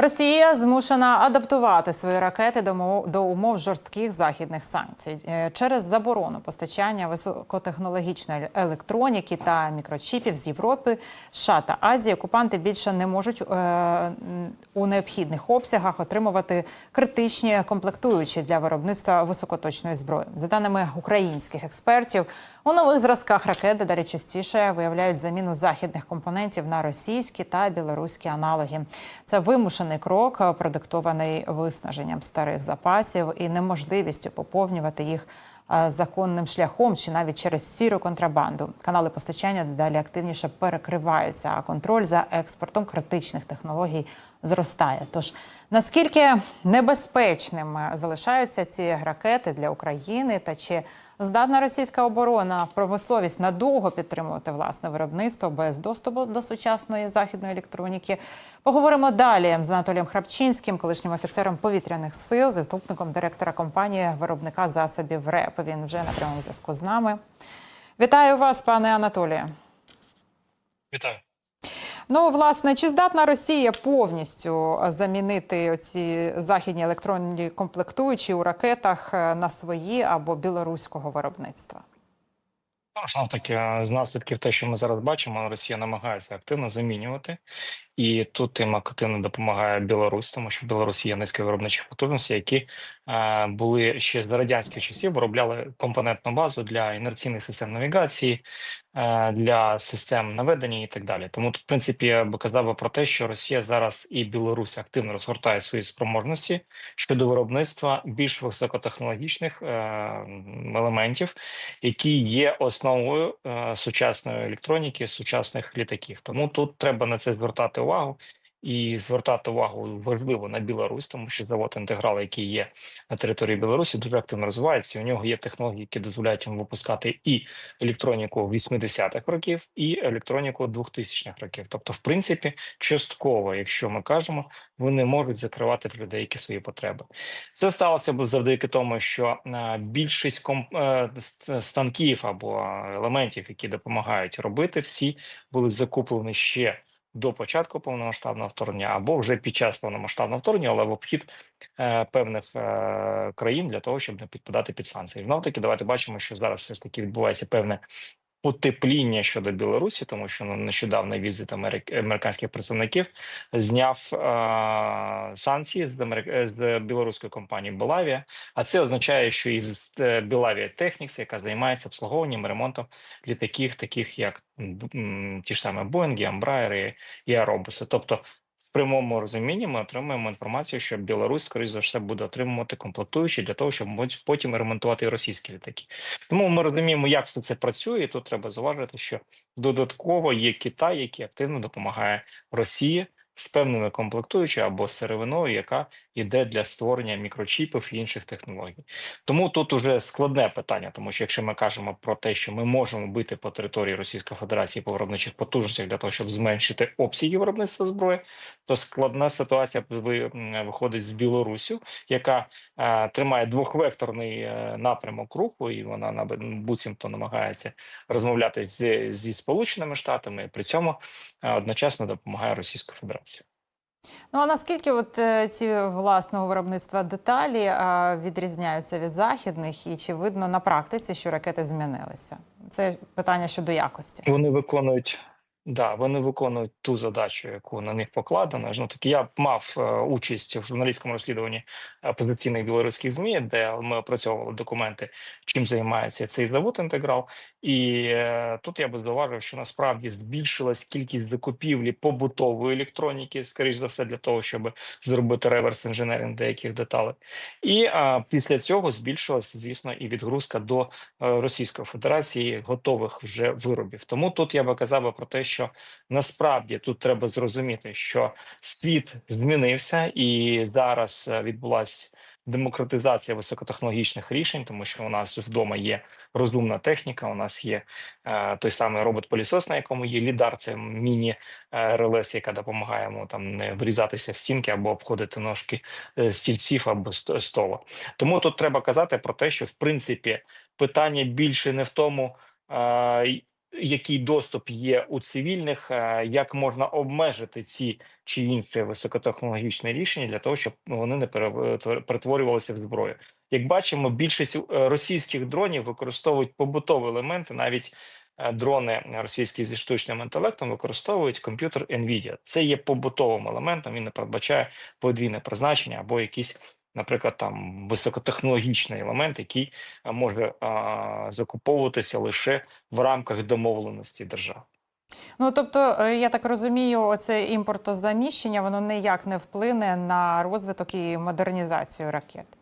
Росія змушена адаптувати свої ракети до мов- до умов жорстких західних санкцій Е, через заборону постачання високотехнологічної електроніки та мікрочіпів з Європи, США та Азії. Окупанти більше не можуть е, у необхідних обсягах отримувати критичні комплектуючі для виробництва високоточної зброї. За даними українських експертів, у нових зразках ракет дедалі частіше виявляють заміну західних компонентів на російські та білоруські аналоги. Це вимушений крок, е, продиктований виснаженням старих запасів і неможливістю поповнювати їх законним шляхом чи навіть через сіру контрабанду. Канали постачання дедалі активніше перекриваються, а контроль за експортом критичних технологій зростає. Тож наскільки небезпечними залишаються ці ракети для України, та чи здатна російська оборона промисловість надовго підтримувати власне виробництво без доступу до сучасної західної електроніки? Поговоримо далі з Анатолієм Храпчинським, колишнім офіцером повітряних сил, заступником директора компанії виробника засобів РЕП. Він вже на прямому зв'язку з нами. Вітаю вас, пане Анатолію. Вітаю. Ну, власне, чи здатна Росія повністю замінити ці західні електронні комплектуючі у ракетах е, на свої або білоруського виробництва? Ну, знов таки, з наслідків те, що ми зараз бачимо, Росія намагається активно замінювати, і тут їм активно допомагає Білорусь, тому що Білорусь є низка виробничих потужностей, які е, були ще з радянських часів, виробляли компонентну базу для інерційних систем навігації, е, для систем наведення і так далі. Тому тут, в принципі, я би казав би про те, що Росія зараз і Білорусь активно розгортає свої спроможності щодо виробництва більш високотехнологічних е, елементів, які є основою е, сучасної електроніки, сучасних літаків. Тому тут треба на це звертати увагу. І звертати увагу важливо на Білорусь, тому що завод інтеграл, який є на території Білорусі, дуже активно розвивається. У нього є технології, які дозволяють йому випускати і електроніку 80-х років, і електроніку 2000-х років. Тобто, в принципі, частково, якщо ми кажемо, вони можуть закривати вже деякі свої потреби. Це сталося б завдяки тому, що е, більшість ком... е, станків або елементів, які допомагають робити, всі були закуплені ще до початку повномасштабного вторгнення, або вже під час повномасштабного вторгнення, але в обхід е, певних е, країн для того, щоб не підпадати під санкції. Знов таки, давайте бачимо, що зараз все ж таки відбувається певне потепління щодо Білорусі, тому що ну, нещодавно візит америк... американських представників зняв е, санкції з, Америк... з білоруської компанії Белавія. А це означає, що із е, Белавія Технікс, яка займається обслуговуванням ремонтом літаків, таких як м, ті ж самі Боїнги, Амбраєри і Аробуси. Тобто, в прямому розумінні ми отримуємо інформацію, що Білорусь, скоріш за все, буде отримувати комплектуючі для того, щоб потім ремонтувати російські літаки. Тому ми розуміємо, як все це працює. і Тут треба зважити, що додатково є Китай, який активно допомагає Росії з певними комплектуючими або сировиною, яка йде для створення мікрочіпів і інших технологій. Тому тут уже складне питання, тому що якщо ми кажемо про те, що ми можемо бити по території Російської Федерації по виробничих потужностях для того, щоб зменшити обсяги виробництва зброї, то складна ситуація ви- виходить з Білорусю, яка е, тримає двохвекторний е, напрямок руху, і вона на буцімто намагається розмовляти з, зі Сполученими Штатами, при цьому е, одночасно допомагає Російській Федерації. Ну а наскільки от е, ці власного виробництва деталі відрізняються від західних, і чи видно на практиці, що ракети змінилися? Це питання щодо якості. Вони виконують. Да, вони виконують ту задачу, яку на них покладено. Ну таки я мав е, участь в журналістському розслідуванні опозиційних білоруських змі, де ми опрацьовували документи, чим займається цей завод інтеграл. І е, тут я би зауважив, що насправді збільшилась кількість закупівлі побутової електроніки, скоріш за все, для того, щоб зробити реверс інженеринг деяких деталей. І е, після цього збільшилась, звісно, і відгрузка до е, Російської Федерації готових вже виробів. Тому тут я би казав про те, що насправді тут треба зрозуміти, що світ змінився, і зараз е, відбулася демократизація високотехнологічних рішень, тому що у нас вдома є розумна техніка. У нас є е, той самий робот-полісос, на якому є лідар, це міні е, релес, яка допомагає йому там не врізатися в стінки або обходити ножки е, стільців або ст- стола. Тому тут треба казати про те, що в принципі питання більше не в тому, е, який доступ є у цивільних, е, як можна обмежити ці чи інші високотехнологічні рішення для того, щоб вони не пере- перетворювалися в зброю. Як бачимо, більшість е, російських дронів використовують побутові елементи, навіть е, дрони російські зі штучним інтелектом використовують комп'ютер NVIDIA. Це є побутовим елементом. Він не передбачає подвійне призначення або якісь, наприклад, там високотехнологічний елемент, який е, може а, закуповуватися лише в рамках домовленості держав. Ну тобто, е, я так розумію, оце імпортозаміщення воно ніяк не вплине на розвиток і модернізацію ракет.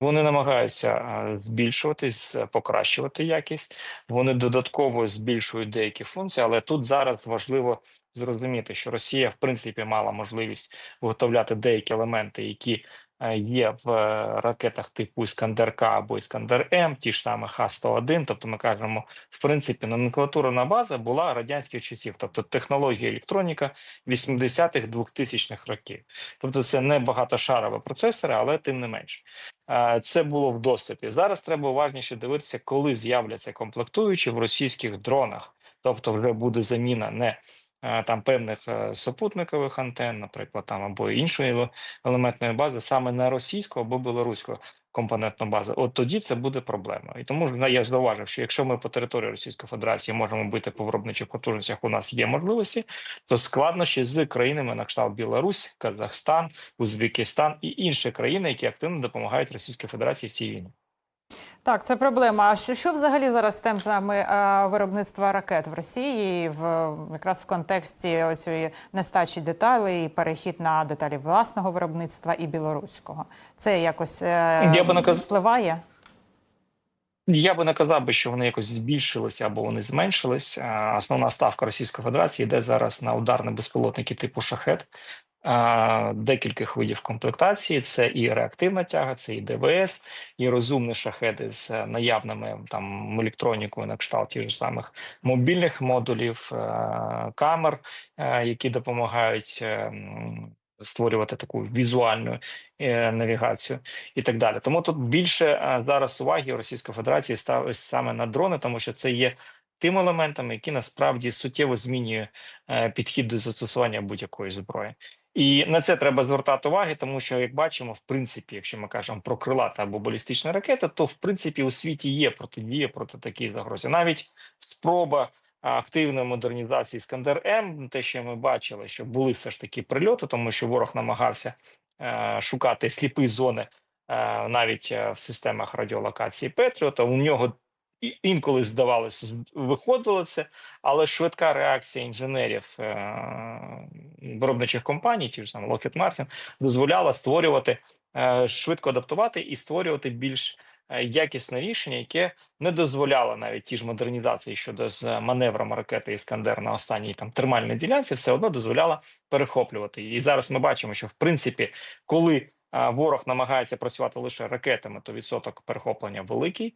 Вони намагаються збільшуватись, е, покращувати якість. Вони додатково збільшують деякі функції, але тут зараз важливо зрозуміти, що Росія в принципі мала можливість виготовляти деякі елементи, які е, є в е, ракетах типу Іскандер К або Іскандер М, ті ж саме Х-101. Тобто, ми кажемо, в принципі, номенклатурна база була радянських часів, тобто технологія електроніка 80-х 2000-х років. Тобто, це не багатошарові процесори, але тим не менше. Це було в доступі. Зараз треба уважніше дивитися, коли з'являться комплектуючі в російських дронах. Тобто, вже буде заміна не е, там певних е, супутникових антенн, наприклад, там або іншої елементної бази, саме на російську або білоруську компонентну базу. От тоді це буде проблема. І тому ж я зауважив, що якщо ми по території Російської Федерації можемо бити по виробничих потужностях, у нас є можливості, то складнощі з країнами на кшталт Білорусь, Казахстан, Узбекистан і інші країни, які активно допомагають Російській Федерації в цій війні. Так, це проблема. А що, що взагалі зараз з темпами е, виробництва ракет в Росії, в якраз в контексті оцієї нестачі деталей, і перехід на деталі власного виробництва і білоруського? Це якось е, Я би наказ- впливає? Я би не казав би, що вони якось збільшилися або вони зменшились. Основна ставка Російської Федерації йде зараз на ударні безпілотники типу шахет. Декількох видів комплектації: це і реактивна тяга, це і ДВС, і розумні шахеди з е, наявними там електронікою на кшталт тих ж самих мобільних модулів, е, камер, е, які допомагають створювати таку візуальну е, навігацію і так далі. Тому тут більше е, зараз уваги Російської Федерації ставить саме на дрони, тому що це є тим елементами, які насправді суттєво змінює е, підхід до застосування будь-якої зброї. І на це треба звертати уваги, тому що, як бачимо, в принципі, якщо ми кажемо про крилата або балістичні ракети, то в принципі у світі є протидія проти такій загрозі. Навіть спроба активної модернізації Іскандер М, те, що ми бачили, що були все ж таки прильоти, тому що ворог намагався е, шукати сліпі зони е, навіть е, в системах радіолокації Петріота. У нього інколи здавалося, виходило це, але швидка реакція інженерів е, виробничих компаній, ті ж саме Lockheed Martin, дозволяла створювати е, швидко адаптувати і створювати більш е, якісне рішення, яке не дозволяло навіть ті ж модернізації щодо з маневром ракети Іскандер на останній там термальній ділянці, все одно дозволяло перехоплювати. І зараз ми бачимо, що в принципі, коли ворог намагається працювати лише ракетами, то відсоток перехоплення великий.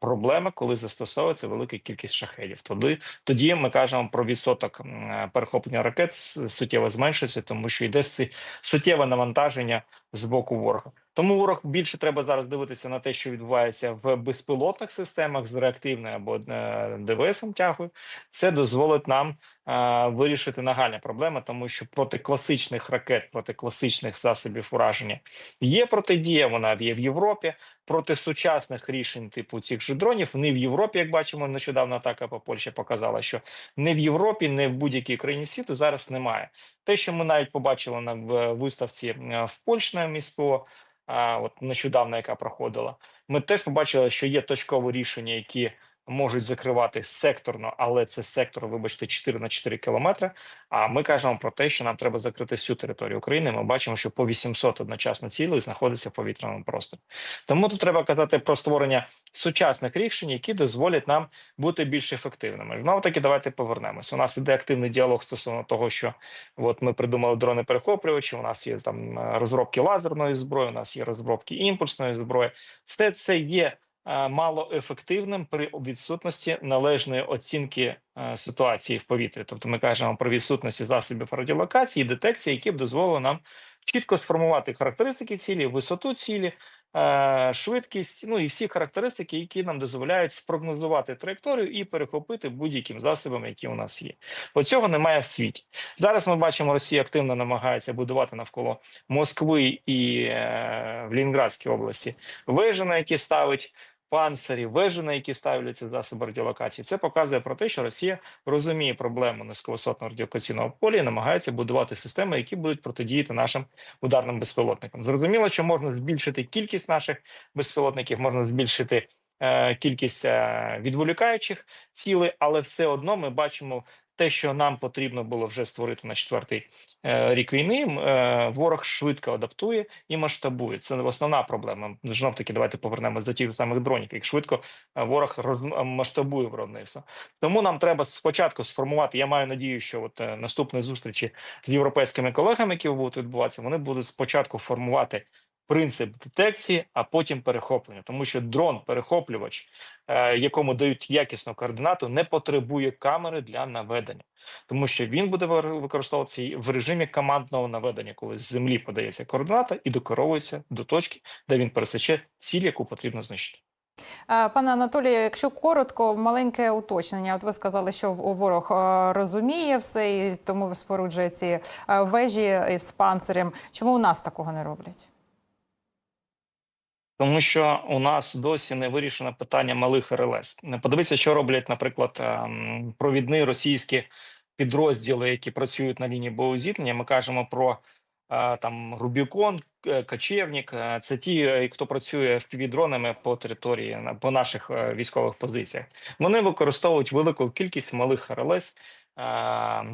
Проблема, коли застосовується велика кількість шахедів. Тоді тоді ми кажемо про відсоток перехоплення ракет суттєво зменшується, тому що йде суттєве навантаження з боку ворога. Тому ворог більше треба зараз дивитися на те, що відбувається в безпілотних системах з реактивною або е, ДВСом тягою. Це дозволить нам е, вирішити нагальні проблеми, тому що проти класичних ракет, проти класичних засобів ураження є протидія. Вона є в Європі. Проти сучасних рішень, типу цих же дронів, не в Європі, як бачимо, нещодавно атака по Польщі показала, що не в Європі, не в будь-якій країні світу зараз немає. Те, що ми навіть побачили на виставці е, в Польщі на МІСПО, а, от нещодавно, яка проходила, ми теж побачили, що є точкові рішення, які можуть закривати секторно, але це сектор, вибачте, 4 на 4 кілометри. А ми кажемо про те, що нам треба закрити всю територію України. Ми бачимо, що по 800 одночасно цілей знаходиться в повітряному просторі. Тому тут треба казати про створення сучасних рішень, які дозволять нам бути більш ефективними. Знову таки, давайте повернемось. У нас іде активний діалог стосовно того, що от ми придумали дрони перехоплювачі. У нас є там е, розробки лазерної зброї, у нас є розробки імпульсної зброї. Все це є малоефективним при відсутності належної оцінки е, ситуації в повітрі. Тобто, ми кажемо про відсутності засобів радіолокації детекції, які б дозволили нам чітко сформувати характеристики цілі, висоту цілі, е, швидкість, ну і всі характеристики, які нам дозволяють спрогнозувати траєкторію і перехопити будь-яким засобом, які у нас є. Бо цього немає в світі. Зараз ми бачимо, Росія активно намагається будувати навколо Москви і е, в Лінградській області вежі, на які ставить панцирі, вежі, на які ставляться засоби радіолокації. Це показує про те, що Росія розуміє проблему низьковисотного радіолокаційного поля і намагається будувати системи, які будуть протидіяти нашим ударним безпілотникам. Зрозуміло, що можна збільшити кількість наших безпілотників, можна збільшити е, кількість е, відволікаючих цілей, але все одно ми бачимо. Те, що нам потрібно було вже створити на четвертий е, рік війни, е, ворог швидко адаптує і масштабує. Це основна проблема. Знов таки, давайте повернемось до тих самих дронів, як швидко е, ворог масштабує виробництво. Тому нам треба спочатку сформувати. Я маю надію, що от наступні зустрічі з європейськими колегами, які будуть відбуватися, вони будуть спочатку формувати. Принцип детекції, а потім перехоплення, тому що дрон-перехоплювач, е, якому дають якісну координату, не потребує камери для наведення, тому що він буде використовуватися в режимі командного наведення, коли з землі подається координата і докеровується до точки, де він пересече ціль, яку потрібно знищити. Пане Анатолію, якщо коротко, маленьке уточнення. От ви сказали, що ворог е, розуміє все і тому споруджує ці е, вежі із панцирем. Чому у нас такого не роблять? Тому що у нас досі не вирішено питання малих РЛС. Подивіться, що роблять, наприклад, ем, провідні російські підрозділи, які працюють на лінії боєзіткнення. Ми кажемо про е, там Рубікон, Качевник. Е, Це ті, е, хто працює впівдронами по території по наших військових позиціях. Вони використовують велику кількість малих РЛС.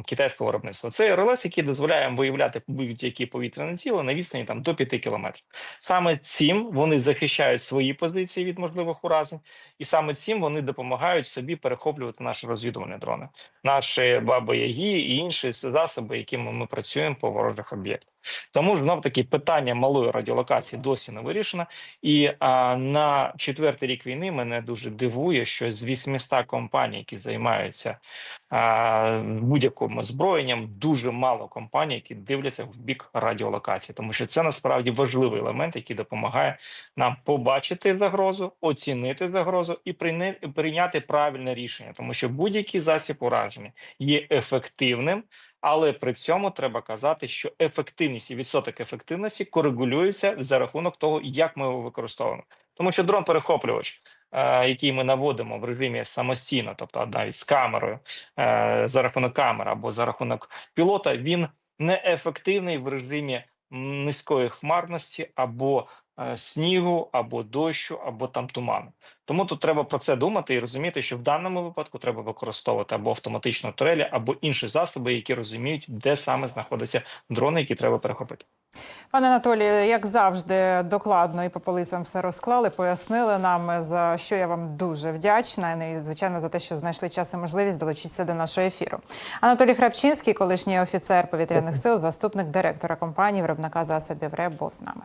Китайського виробництва це РЛС, який дозволяє виявляти будь-які повітряні ціли на відстані там до 5 кілометрів. Саме цим вони захищають свої позиції від можливих уразень, і саме цим вони допомагають собі перехоплювати наші розвідувальні дрони, наші баби яги і інші засоби, якими ми працюємо по ворожих об'єктах. Тому ж знов таки питання малої радіолокації досі не вирішено. І а, на четвертий рік війни мене дуже дивує, що з 800 компаній, які займаються будь-яким озброєнням, дуже мало компаній, які дивляться в бік радіолокації, тому що це насправді важливий елемент, який допомагає нам побачити загрозу, оцінити загрозу і прийняти правильне рішення, тому що будь-який засіб ураження є ефективним. Але при цьому треба казати, що ефективність і відсоток ефективності коригулюється за рахунок того, як ми його використовуємо. Тому що дрон-перехоплювач, е, який ми наводимо в режимі самостійно, тобто навіть з камерою, е, за рахунок камери або за рахунок пілота, він не ефективний в режимі низької хмарності або е, снігу, або дощу, або там туману. Тому тут треба про це думати і розуміти, що в даному випадку треба використовувати або автоматичну турелі, або інші засоби, які розуміють, де саме знаходяться дрони, які треба перехопити. Пане Анатолію, як завжди, докладно і по полицям все розклали, пояснили нам, за що я вам дуже вдячна. Ну І звичайно за те, що знайшли час і можливість долучитися до нашого ефіру. Анатолій Храпчинський, колишній офіцер повітряних сил, заступник директора компанії виробника засобів РЕБ, був з нами.